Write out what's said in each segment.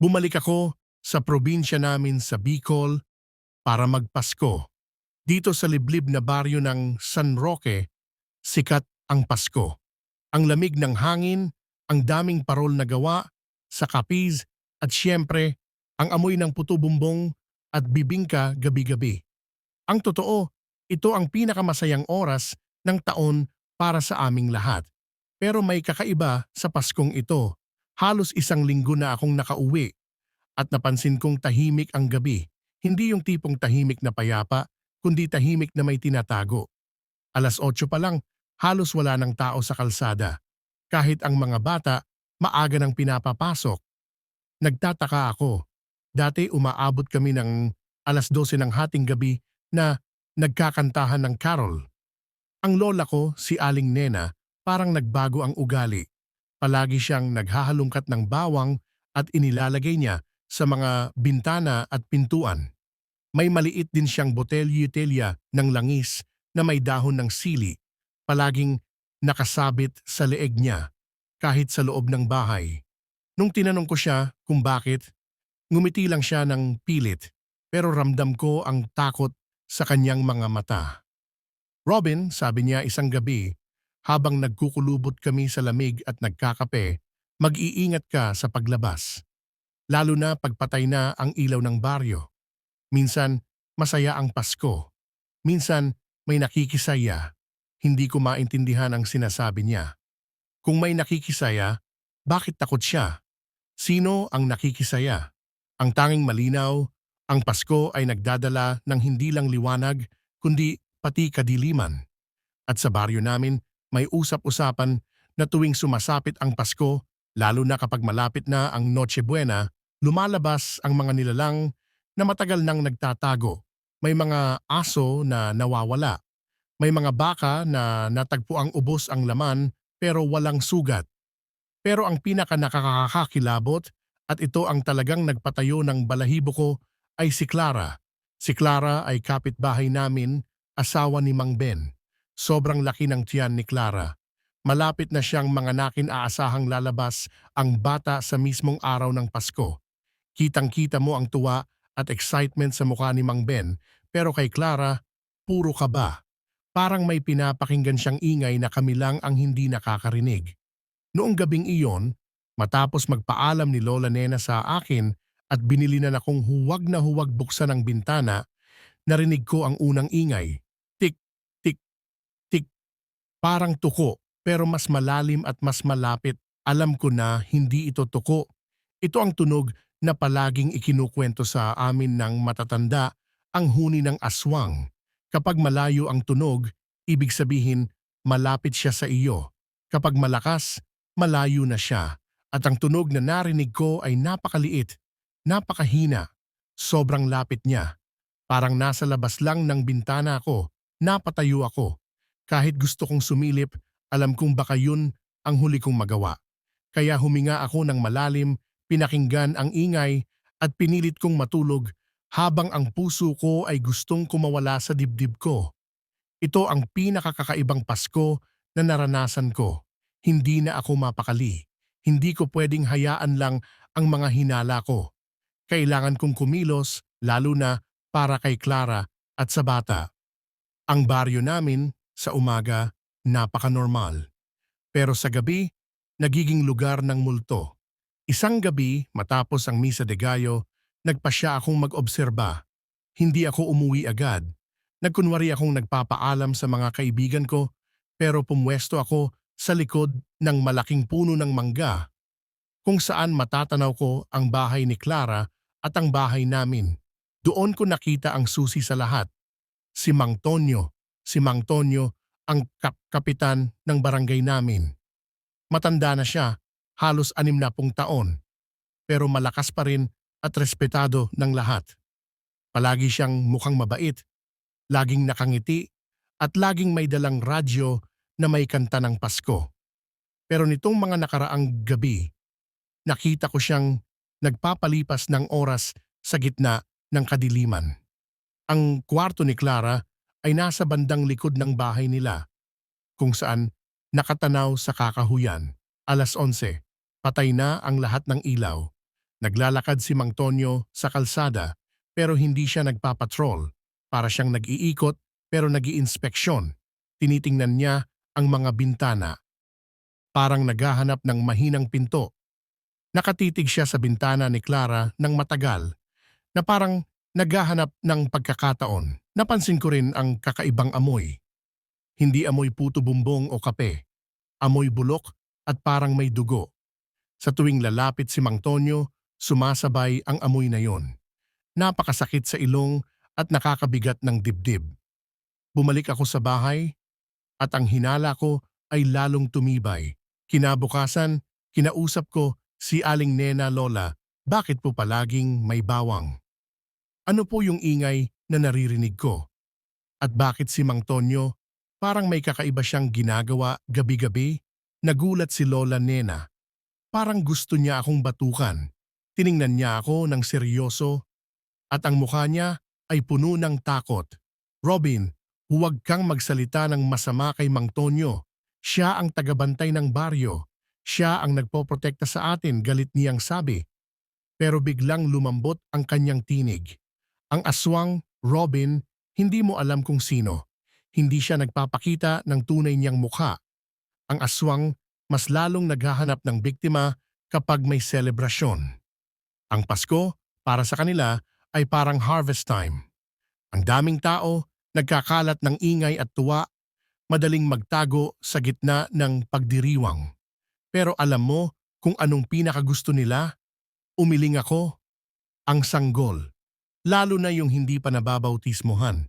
Bumalik ako sa probinsya namin sa Bicol para magpasko. Dito sa liblib na baryo ng San Roque, sikat ang Pasko. Ang lamig ng hangin, ang daming parol na gawa sa kapiz at siyempre ang amoy ng puto bumbong at bibingka gabi-gabi. Ang totoo, ito ang pinakamasayang oras ng taon para sa aming lahat. Pero may kakaiba sa Paskong ito. Halos isang linggo na akong nakauwi at napansin kong tahimik ang gabi. Hindi yung tipong tahimik na payapa, kundi tahimik na may tinatago. Alas 8 pa lang, halos wala ng tao sa kalsada. Kahit ang mga bata, maaga nang pinapapasok. Nagtataka ako. Dati umaabot kami ng alas 12 ng hating gabi na nagkakantahan ng carol. Ang lola ko, si Aling Nena, parang nagbago ang ugali. Palagi siyang naghahalungkat ng bawang at inilalagay niya sa mga bintana at pintuan. May maliit din siyang botelya-telya ng langis na may dahon ng sili, palaging nakasabit sa leeg niya, kahit sa loob ng bahay. Nung tinanong ko siya kung bakit, ngumiti lang siya ng pilit, pero ramdam ko ang takot sa kanyang mga mata. Robin, sabi niya isang gabi, habang nagkukulubot kami sa lamig at nagkakape, mag-iingat ka sa paglabas. Lalo na pagpatay na ang ilaw ng baryo. Minsan, masaya ang Pasko. Minsan, may nakikisaya. Hindi ko maintindihan ang sinasabi niya. Kung may nakikisaya, bakit takot siya? Sino ang nakikisaya? Ang tanging malinaw, ang Pasko ay nagdadala ng hindi lang liwanag, kundi pati kadiliman. At sa baryo namin, may usap-usapan na tuwing sumasapit ang Pasko, lalo na kapag malapit na ang Noche Buena, lumalabas ang mga nilalang na matagal nang nagtatago. May mga aso na nawawala. May mga baka na natagpo ang ubos ang laman pero walang sugat. Pero ang pinaka nakakakakilabot at ito ang talagang nagpatayo ng balahibo ko ay si Clara. Si Clara ay kapitbahay namin, asawa ni Mang Ben. Sobrang laki ng tiyan ni Clara. Malapit na siyang manganakin aasahang lalabas ang bata sa mismong araw ng Pasko. Kitang-kita mo ang tuwa at excitement sa mukha ni Mang Ben pero kay Clara, puro kaba. Parang may pinapakinggan siyang ingay na kami lang ang hindi nakakarinig. Noong gabing iyon, matapos magpaalam ni Lola Nena sa akin at binili na akong huwag na huwag buksan ang bintana, narinig ko ang unang ingay. Parang tuko pero mas malalim at mas malapit. Alam ko na hindi ito tuko. Ito ang tunog na palaging ikinukwento sa amin ng matatanda ang huni ng aswang. Kapag malayo ang tunog, ibig sabihin malapit siya sa iyo. Kapag malakas, malayo na siya. At ang tunog na narinig ko ay napakaliit, napakahina, sobrang lapit niya. Parang nasa labas lang ng bintana ko, napatayo ako. Kahit gusto kong sumilip, alam kong baka yun ang huli kong magawa. Kaya huminga ako ng malalim, pinakinggan ang ingay at pinilit kong matulog habang ang puso ko ay gustong kumawala sa dibdib ko. Ito ang pinakakakaibang Pasko na naranasan ko. Hindi na ako mapakali. Hindi ko pwedeng hayaan lang ang mga hinala ko. Kailangan kong kumilos, lalo na para kay Clara at sa bata. Ang baryo namin, sa umaga, napaka-normal. Pero sa gabi, nagiging lugar ng multo. Isang gabi, matapos ang Misa de Gallo, nagpasya akong mag-obserba. Hindi ako umuwi agad. Nagkunwari akong nagpapaalam sa mga kaibigan ko, pero pumwesto ako sa likod ng malaking puno ng mangga, kung saan matatanaw ko ang bahay ni Clara at ang bahay namin. Doon ko nakita ang susi sa lahat. Si Mang Tonyo. Si Mang Tonyo ang kap kapitan ng barangay namin. Matanda na siya, halos anim na pung taon. Pero malakas pa rin at respetado ng lahat. Palagi siyang mukhang mabait, laging nakangiti, at laging may dalang radyo na may kanta ng Pasko. Pero nitong mga nakaraang gabi, nakita ko siyang nagpapalipas ng oras sa gitna ng kadiliman. Ang kwarto ni Clara ay nasa bandang likod ng bahay nila, kung saan nakatanaw sa kakahuyan. Alas 11, patay na ang lahat ng ilaw. Naglalakad si Mang Tonyo sa kalsada pero hindi siya nagpapatrol. Para siyang nag-iikot pero nag inspeksyon Tinitingnan niya ang mga bintana. Parang naghahanap ng mahinang pinto. Nakatitig siya sa bintana ni Clara ng matagal na parang naghahanap ng pagkakataon. Napansin ko rin ang kakaibang amoy. Hindi amoy puto bumbong o kape. Amoy bulok at parang may dugo. Sa tuwing lalapit si Mang Tonyo, sumasabay ang amoy na yon. Napakasakit sa ilong at nakakabigat ng dibdib. Bumalik ako sa bahay at ang hinala ko ay lalong tumibay. Kinabukasan, kinausap ko si Aling Nena Lola, bakit po palaging may bawang? Ano po yung ingay na naririnig ko? At bakit si Mang Tonyo parang may kakaiba siyang ginagawa gabi-gabi? Nagulat si Lola Nena. Parang gusto niya akong batukan. Tiningnan niya ako ng seryoso at ang mukha niya ay puno ng takot. Robin, Huwag kang magsalita ng masama kay Mang Tonyo. Siya ang tagabantay ng baryo. Siya ang nagpoprotekta sa atin, galit niyang sabi. Pero biglang lumambot ang kanyang tinig. Ang aswang, Robin, hindi mo alam kung sino. Hindi siya nagpapakita ng tunay niyang mukha. Ang aswang, mas lalong naghahanap ng biktima kapag may selebrasyon. Ang Pasko, para sa kanila, ay parang harvest time. Ang daming tao, nagkakalat ng ingay at tuwa, madaling magtago sa gitna ng pagdiriwang. Pero alam mo kung anong pinakagusto nila? Umiling ako. Ang sanggol. Lalo na yung hindi pa nababautismohan.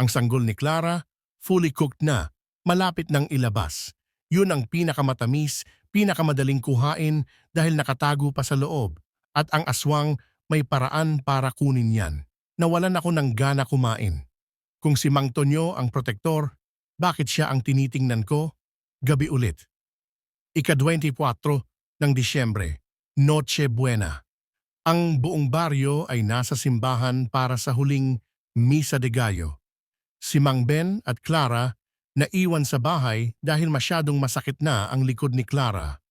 Ang sanggol ni Clara, fully cooked na, malapit ng ilabas. Yun ang pinakamatamis, pinakamadaling kuhain dahil nakatago pa sa loob. At ang aswang may paraan para kunin yan. Nawalan ako ng gana kumain. Kung si Mang Tonyo ang protektor, bakit siya ang tinitingnan ko? Gabi ulit. Ika-24 ng Disyembre, Noche Buena. Ang buong baryo ay nasa simbahan para sa huling Misa de Gallo. Si Mang Ben at Clara naiwan sa bahay dahil masyadong masakit na ang likod ni Clara.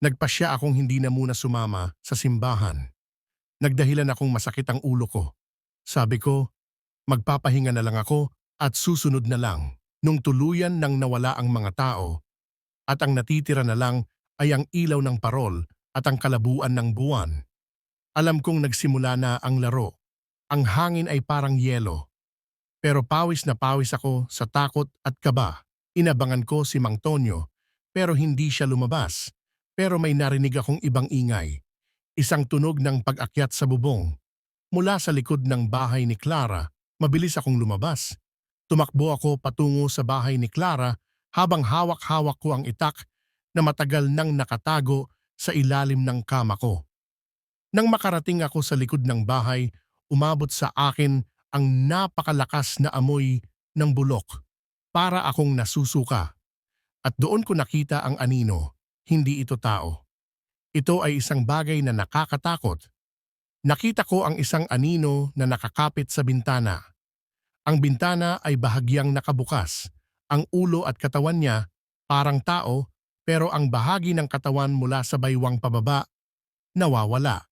Nagpasya akong hindi na muna sumama sa simbahan. Nagdahilan akong masakit ang ulo ko. Sabi ko, magpapahinga na lang ako at susunod na lang nung tuluyan nang nawala ang mga tao at ang natitira na lang ay ang ilaw ng parol at ang kalabuan ng buwan. Alam kong nagsimula na ang laro. Ang hangin ay parang yelo. Pero pawis na pawis ako sa takot at kaba. Inabangan ko si Mang Tonyo pero hindi siya lumabas. Pero may narinig akong ibang ingay. Isang tunog ng pag-akyat sa bubong. Mula sa likod ng bahay ni Clara Mabilis akong lumabas. Tumakbo ako patungo sa bahay ni Clara habang hawak-hawak ko ang itak na matagal nang nakatago sa ilalim ng kama ko. Nang makarating ako sa likod ng bahay, umabot sa akin ang napakalakas na amoy ng bulok. Para akong nasusuka. At doon ko nakita ang anino, hindi ito tao. Ito ay isang bagay na nakakatakot Nakita ko ang isang anino na nakakapit sa bintana. Ang bintana ay bahagyang nakabukas. Ang ulo at katawan niya parang tao pero ang bahagi ng katawan mula sa baywang pababa nawawala.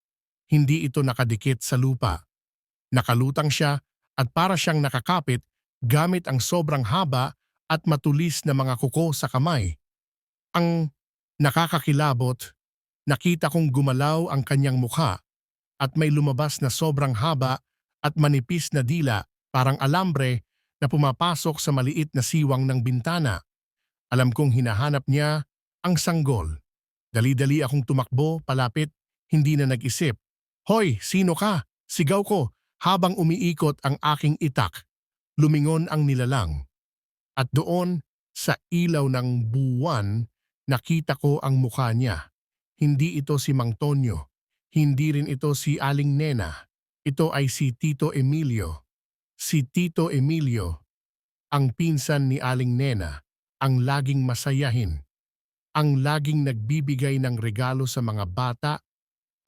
Hindi ito nakadikit sa lupa. Nakalutang siya at para siyang nakakapit gamit ang sobrang haba at matulis na mga kuko sa kamay. Ang nakakakilabot, nakita kong gumalaw ang kanyang mukha at may lumabas na sobrang haba at manipis na dila parang alambre na pumapasok sa maliit na siwang ng bintana. Alam kong hinahanap niya ang sanggol. Dali-dali akong tumakbo palapit, hindi na nag-isip. Hoy, sino ka? Sigaw ko habang umiikot ang aking itak. Lumingon ang nilalang. At doon, sa ilaw ng buwan, nakita ko ang mukha niya. Hindi ito si Mang Tonyo. Hindi rin ito si Aling Nena. Ito ay si Tito Emilio. Si Tito Emilio, ang pinsan ni Aling Nena, ang laging masayahin, ang laging nagbibigay ng regalo sa mga bata,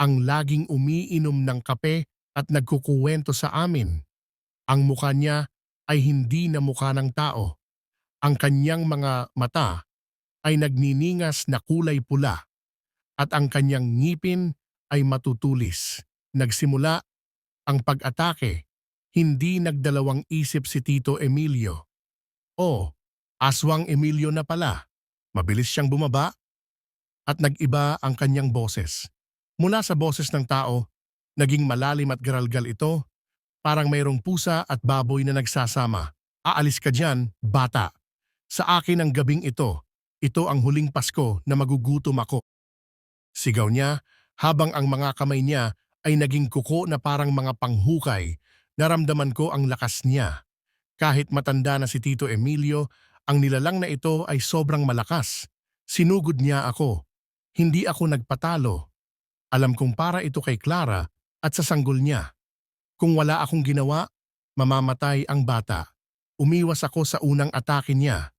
ang laging umiinom ng kape at nagkukuwento sa amin. Ang mukha niya ay hindi na mukha ng tao. Ang kanyang mga mata ay nagniningas na kulay pula at ang kanyang ngipin ay matutulis. Nagsimula ang pag-atake. Hindi nagdalawang isip si Tito Emilio. O, aswang Emilio na pala. Mabilis siyang bumaba at nag-iba ang kanyang boses. Mula sa boses ng tao, naging malalim at garalgal ito, parang mayroong pusa at baboy na nagsasama. Aalis ka dyan, bata. Sa akin ang gabing ito. Ito ang huling Pasko na magugutom ako. Sigaw niya habang ang mga kamay niya ay naging kuko na parang mga panghukay. Naramdaman ko ang lakas niya. Kahit matanda na si Tito Emilio, ang nilalang na ito ay sobrang malakas. Sinugod niya ako. Hindi ako nagpatalo. Alam kong para ito kay Clara at sa sanggol niya. Kung wala akong ginawa, mamamatay ang bata. Umiwas ako sa unang atake niya.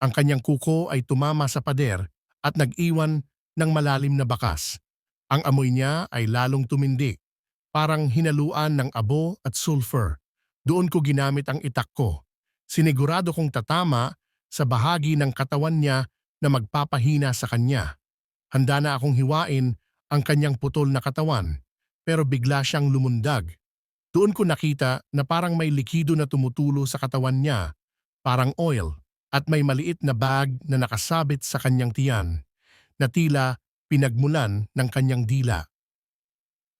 Ang kanyang kuko ay tumama sa pader at nag-iwan ng malalim na bakas. Ang amoy niya ay lalong tumindi, parang hinaluan ng abo at sulfur. Doon ko ginamit ang itak ko. Sinigurado kong tatama sa bahagi ng katawan niya na magpapahina sa kanya. Handa na akong hiwain ang kanyang putol na katawan, pero bigla siyang lumundag. Doon ko nakita na parang may likido na tumutulo sa katawan niya, parang oil, at may maliit na bag na nakasabit sa kanyang tiyan, na tila pinagmulan ng kanyang dila.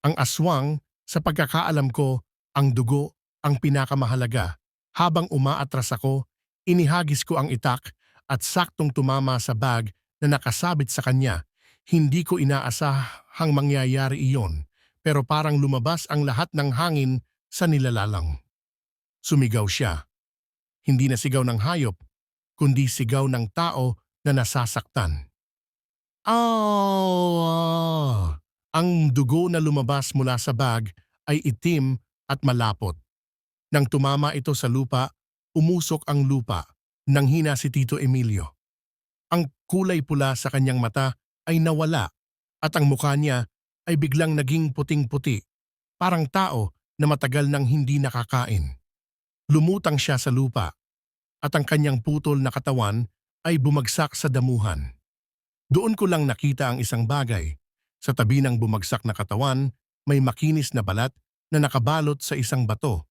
Ang aswang, sa pagkakaalam ko, ang dugo ang pinakamahalaga. Habang umaatras ako, inihagis ko ang itak at saktong tumama sa bag na nakasabit sa kanya. Hindi ko inaasahang mangyayari iyon, pero parang lumabas ang lahat ng hangin sa nilalalang. Sumigaw siya. Hindi na sigaw ng hayop, kundi sigaw ng tao na nasasaktan. Oh! Ang dugo na lumabas mula sa bag ay itim at malapot. Nang tumama ito sa lupa, umusok ang lupa. Nang hina si Tito Emilio. Ang kulay pula sa kanyang mata ay nawala at ang mukha niya ay biglang naging puting-puti, parang tao na matagal nang hindi nakakain. Lumutang siya sa lupa at ang kanyang putol na katawan ay bumagsak sa damuhan. Doon ko lang nakita ang isang bagay. Sa tabi ng bumagsak na katawan, may makinis na balat na nakabalot sa isang bato.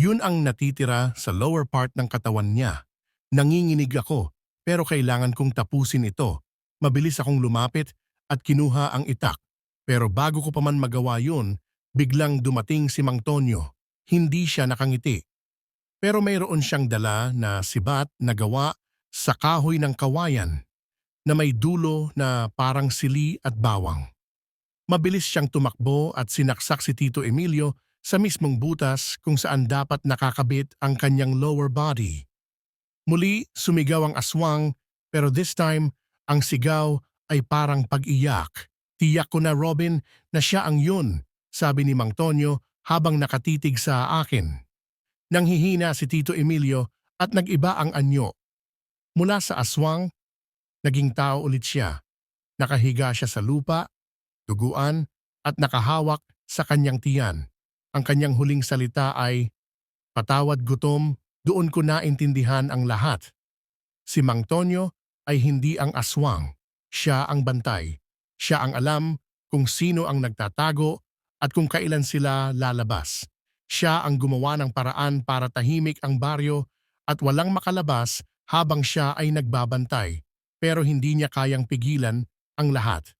Yun ang natitira sa lower part ng katawan niya. Nanginginig ako pero kailangan kong tapusin ito. Mabilis akong lumapit at kinuha ang itak. Pero bago ko pa man magawa yun, biglang dumating si Mang Tonyo. Hindi siya nakangiti. Pero mayroon siyang dala na sibat na gawa sa kahoy ng kawayan na may dulo na parang sili at bawang. Mabilis siyang tumakbo at sinaksak si Tito Emilio sa mismong butas kung saan dapat nakakabit ang kanyang lower body. Muli sumigaw ang aswang pero this time ang sigaw ay parang pag-iyak. Tiyak ko na Robin na siya ang yun, sabi ni Mang Tonyo habang nakatitig sa akin. Nanghihina si Tito Emilio at nag-iba ang anyo. Mula sa aswang Naging tao ulit siya. Nakahiga siya sa lupa, duguan, at nakahawak sa kanyang tiyan. Ang kanyang huling salita ay, Patawad gutom, doon ko naintindihan ang lahat. Si Mang Tonyo ay hindi ang aswang. Siya ang bantay. Siya ang alam kung sino ang nagtatago at kung kailan sila lalabas. Siya ang gumawa ng paraan para tahimik ang baryo at walang makalabas habang siya ay nagbabantay pero hindi niya kayang pigilan ang lahat.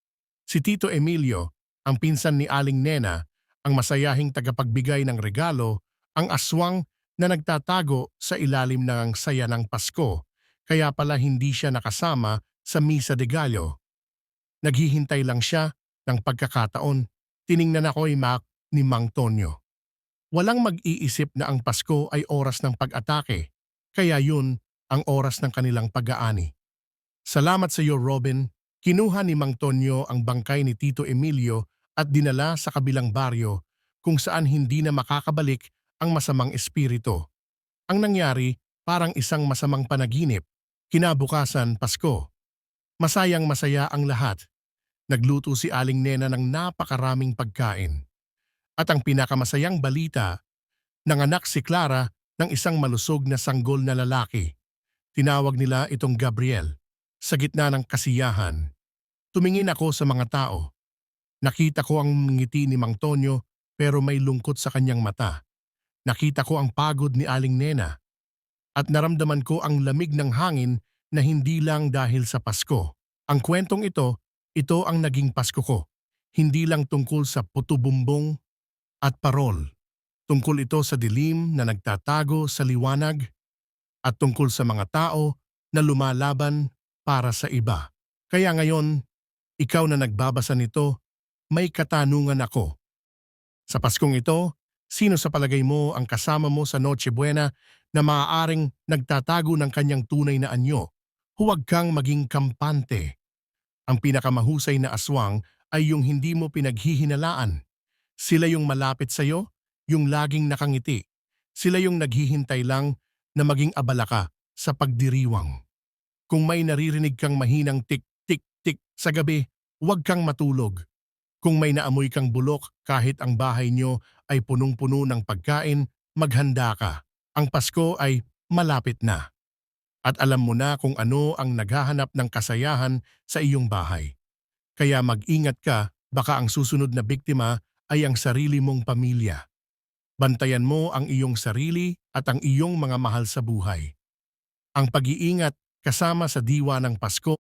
Si Tito Emilio, ang pinsan ni Aling Nena, ang masayahing tagapagbigay ng regalo, ang aswang na nagtatago sa ilalim ng saya ng Pasko, kaya pala hindi siya nakasama sa Misa de Gallo. Naghihintay lang siya ng pagkakataon, tiningnan ako ay Mac ni Mang Tonyo. Walang mag-iisip na ang Pasko ay oras ng pag-atake, kaya yun ang oras ng kanilang pag-aani. Salamat sa iyo, Robin. Kinuha ni Mang Tonyo ang bangkay ni Tito Emilio at dinala sa kabilang baryo kung saan hindi na makakabalik ang masamang espiritu. Ang nangyari, parang isang masamang panaginip. Kinabukasan, Pasko. Masayang masaya ang lahat. Nagluto si Aling Nena ng napakaraming pagkain. At ang pinakamasayang balita, nanganak si Clara ng isang malusog na sanggol na lalaki. Tinawag nila itong Gabriel. Sa gitna ng kasiyahan, tumingin ako sa mga tao. Nakita ko ang ngiti ni Mang Tonyo pero may lungkot sa kanyang mata. Nakita ko ang pagod ni Aling Nena. At naramdaman ko ang lamig ng hangin na hindi lang dahil sa Pasko. Ang kwentong ito, ito ang naging Pasko ko. Hindi lang tungkol sa putubumbong at parol. Tungkol ito sa dilim na nagtatago sa liwanag at tungkol sa mga tao na lumalaban para sa iba. Kaya ngayon, ikaw na nagbabasa nito, may katanungan ako. Sa Paskong ito, sino sa palagay mo ang kasama mo sa Noche Buena na maaaring nagtatago ng kanyang tunay na anyo? Huwag kang maging kampante. Ang pinakamahusay na aswang ay yung hindi mo pinaghihinalaan. Sila yung malapit sa'yo, yung laging nakangiti. Sila yung naghihintay lang na maging abala ka sa pagdiriwang. Kung may naririnig kang mahinang tik-tik-tik sa gabi, huwag kang matulog. Kung may naamoy kang bulok kahit ang bahay nyo ay punong-puno ng pagkain, maghanda ka. Ang Pasko ay malapit na. At alam mo na kung ano ang naghahanap ng kasayahan sa iyong bahay. Kaya mag-ingat ka, baka ang susunod na biktima ay ang sarili mong pamilya. Bantayan mo ang iyong sarili at ang iyong mga mahal sa buhay. Ang pag-iingat kasama sa diwa ng Pasko